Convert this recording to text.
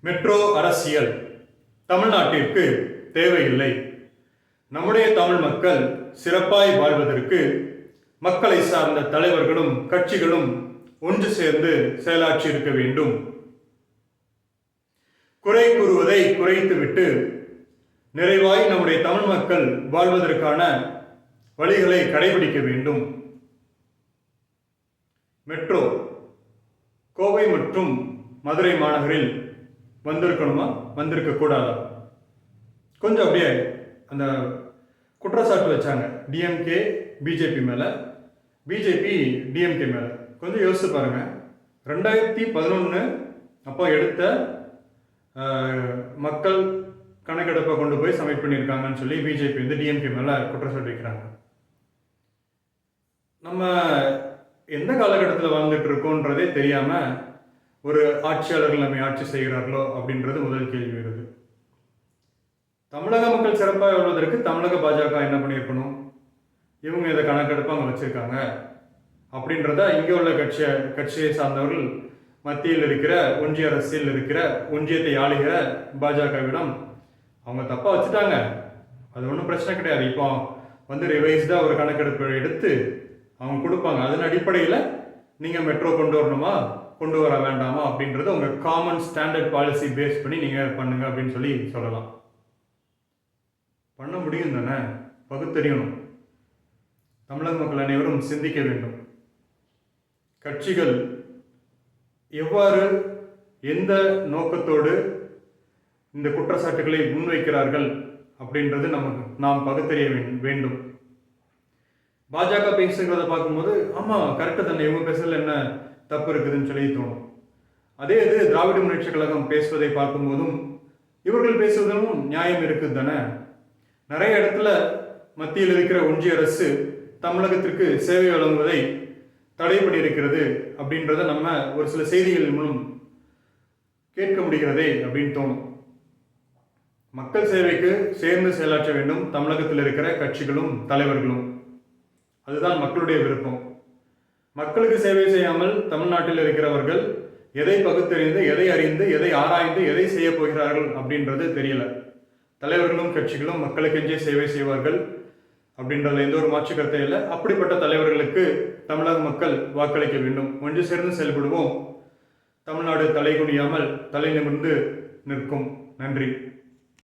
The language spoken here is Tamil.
மெட்ரோ அரசியல். தமிழ்நாட்டிற்கு தேவையில்லை. நம்முடைய தமிழ் மக்கள் சிறப்பாய் வாழ்வதற்கு மக்களை சார்ந்த தலைவர்களும் கட்சிகளும் ஒன்று சேர்ந்து செயலாற்றி இருக்க வேண்டும். குறை கூறுவதை குறைத்துவிட்டு நிறைவாய் நம்முடைய தமிழ் மக்கள் வாழ்வதற்கான வழிகளை கடைபிடிக்க வேண்டும். மெட்ரோ கோவை மற்றும் மதுரை மாநகரில் வந்திருக்கணுமா? வந்திருக்க கூடாதா? கொஞ்சம் அப்படியே அந்த குற்றச்சாட்டு வச்சாங்க. டிஎம்கே பிஜேபி மேலே. பிஜேபி டிஎம்கே மேலே. கொஞ்சம் யோசிச்சு பாருங்கள் ரெண்டாயிரத்தி பதினொன்று அப்போ எடுத்த மக்கள் கணக்கெடுப்பை கொண்டு போய் சப்மிட் பண்ணியிருக்காங்கன்னு சொல்லி பிஜேபி வந்து டிஎம்கே மேலே குற்றச்சாட்டு வைக்கிறாங்க. நம்ம எந்த காலகட்டத்தில் வாழ்ந்துட்டு இருக்கோன்றதே தெரியாமல் ஒரு ஆட்சியாளர்கள் நம்மை ஆட்சி செய்கிறார்களோ அப்படின்றது முதல் கேள்வி வருது. தமிழக மக்கள் சிறப்பாக வாழ்வதற்கு தமிழக பாஜக என்ன பண்ணியிருக்கணும்? இவங்க இதை கணக்கெடுப்பு அங்கே வச்சுருக்காங்க. அப்படின்றத இங்கே உள்ள கட்சியை கட்சியை சார்ந்தவர்கள் மத்தியில் இருக்கிற ஒன்றிய அரசியல் இருக்கிற ஒன்றியத்தை ஆளுகிற பாஜகவிடம் அவங்க தப்பாக வச்சுட்டாங்க. அது ஒன்றும் பிரச்சனை கிடையாது. இப்போ வந்து ரிவைஸ்டாக ஒரு கணக்கெடுப்பு எடுத்து அவங்க கொடுப்பாங்க. அதன் அடிப்படையில் நீங்கள் மெட்ரோ கொண்டு வரணுமா? கொண்டு வர வேண்டாமா? அப்படின்றது உங்கள் காமன் ஸ்டாண்டர்ட் பாலிசி பேஸ் பண்ணி நீங்கள் பண்ணுங்க அப்படின்னு சொல்லி சொல்லலாம். பண்ண முடியும் தானே? பகுத்தறியணும். தமிழக மக்கள் அனைவரும் சிந்திக்க வேண்டும். கட்சிகள் எவ்வாறு எந்த நோக்கத்தோடு இந்த குற்றச்சாட்டுகளை முன்வைக்கிறார்கள் அப்படின்றது நமக்கு நாம் பகுத்தறிய வேண்- வேண்டும். பாஜக பேசுகிறத பார்க்கும்போது ஆமாம் கரெக்டு தானே இவங்க பேசுறதுல என்ன தப்பு இருக்குதுன்னு சொல்லி தோணும். அதே இது திராவிட முன்னேற்ற கழகம் பேசுவதை பார்க்கும்போதும் இவர்கள் பேசுவதும் நியாயம் இருக்குது தானே? நிறைய இடத்துல மத்தியில் இருக்கிற ஒன்றிய அரசு தமிழகத்திற்கு சேவை வழங்குவதை தடை பண்ணியிருக்கிறது அப்படின்றத நம்ம ஒரு சில செய்திகள் மூலம் கேட்க முடிகிறதே அப்படின்னு தோணும். மக்கள் சேவைக்கு சேர்ந்து செயலாற்ற வேண்டும் தமிழகத்தில் இருக்கிற கட்சிகளும் தலைவர்களும். அதுதான் மக்களுடைய விருப்பம். மக்களுக்கு சேவை செய்யாமல் தமிழ்நாட்டில் இருக்கிறவர்கள் எதை பகுத்தறிந்து எதை அறிந்து எதை ஆராய்ந்து எதை செய்ய போகிறார்கள் அப்படின்றது தெரியல. தலைவர்களும் கட்சிகளும் மக்களுக்கெஞ்சே சேவை செய்வார்கள் அப்படின்றதுல எந்த ஒரு மாற்று கருத்தை இல்லை. அப்படிப்பட்ட தலைவர்களுக்கு தமிழக மக்கள் வாக்களிக்க வேண்டும். ஒன்று சேர்ந்து செயல்படுவோம். தமிழ்நாடு தலைகுனியாமல் தலை நிமிர்ந்து நிற்கும். நன்றி.